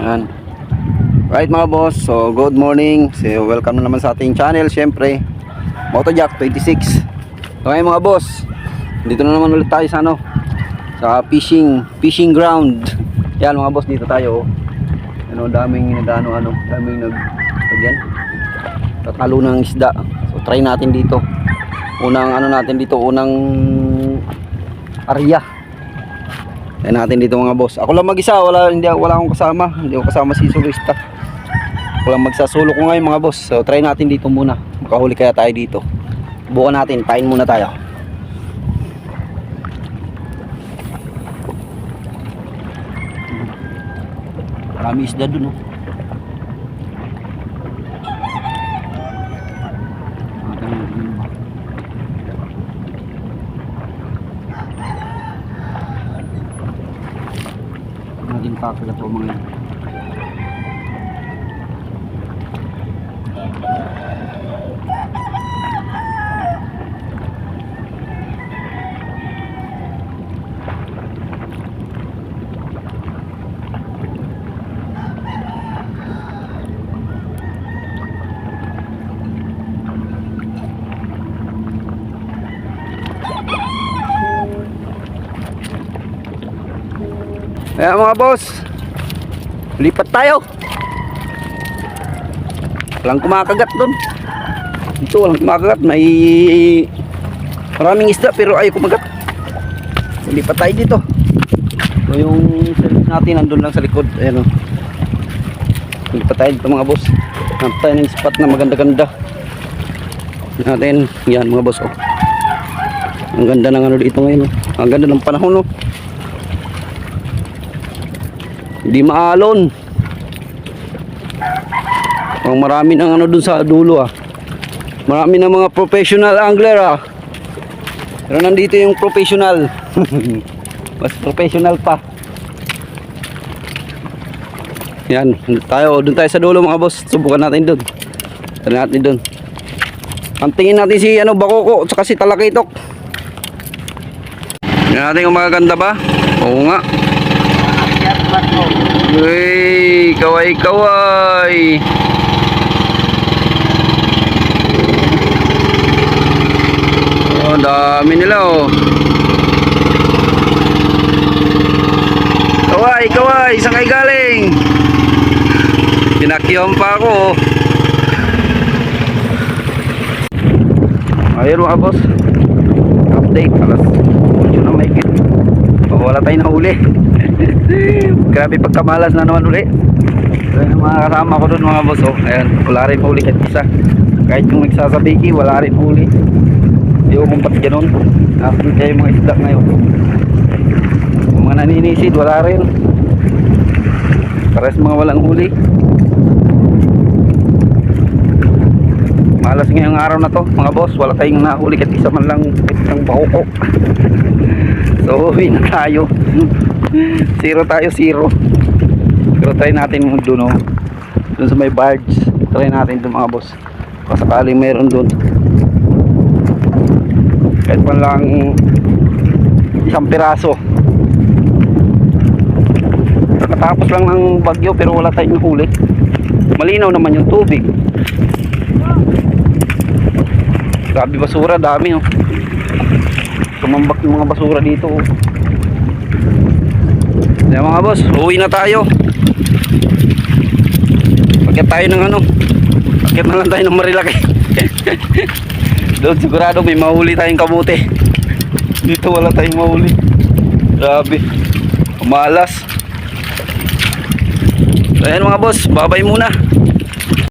Ayan. Right mga boss, so good morning. So welcome na naman sa ating channel, syempre. Motojack 26. So ngayon mga boss, dito na naman ulit tayo sa ano, sa fishing, fishing ground. Yan mga boss, dito tayo. oh. Ano, daming nagano ano, daming nag yan. Tatalo ng isda. So try natin dito. Unang ano natin dito, unang area. Yan natin dito mga boss. Ako lang mag-isa, wala hindi wala akong kasama. Hindi ako kasama si Solista. Ako lang magsasolo ko ngayon mga boss. So try natin dito muna. Makahuli kaya tayo dito. Bukan natin, pain muna tayo. Marami isda dun oh. Kakagat ko mga yun. Ayan mga boss. Lipat tayo. Walang kumakagat dun. Ito walang kumakagat. May Maraming isda pero ayaw kumagat. Lipat tayo dito. So yung service natin. Nandun lang sa likod. Ayan o Lipat tayo dito mga boss. Hanap tayo ng spot na maganda-ganda. Natin. Yan mga boss oh. Ang ganda ng ano dito ngayon oh. Ang ganda ng panahon oh hindi maalon. Ang marami ng ano dun sa dulo ah. Marami ng mga professional angler ah. Pero nandito yung professional. Mas professional pa. Yan, tayo, dun tayo sa dulo mga boss. Subukan natin dun. Tara natin dun. Ang tingin natin si ano Bakoko at si Talakitok. Yan natin kung magaganda ba. Oo nga. Uy, kaway kaway. Oh, dami nila oh. Kaway, kaway, saan kayo galing? Pinakyawan pa ako. oh. Ayun mga boss. Update, alas 8 na may kit. Wala tayong nahuli. Grabe pagkamalas na naman uli. So, yung mga kasama ko doon mga boss, oh, ayan, wala rin huli kahit isa. Kahit yung nagsasabiki, wala rin huli. Hindi ko kung ba't ganun. Nakapin kayo mga isda ngayon. Yung mga naninisid, wala rin. Pares mga walang huli. Malas ngayong araw na to, mga boss. Wala tayong nahuli kahit isa man lang isang bakuko. so, uwi na tayo. zero tayo, zero. Pero try natin mo doon, oh. Doon sa may barge. Try natin doon mga boss. Kasakaling meron doon. Kahit pa lang isang piraso. Nakatapos lang ng bagyo pero wala tayong huli. Malinaw naman yung tubig. Grabe basura, dami oh. Tumambak yung mga basura dito oh. Yan mga boss, uwi na tayo. Pagkat tayo ng ano, pagkat na lang tayo ng marilaki. Doon sigurado may mahuli tayong kamote. Dito wala tayong mahuli. Grabe. Malas. So, ayan mga boss, babay muna.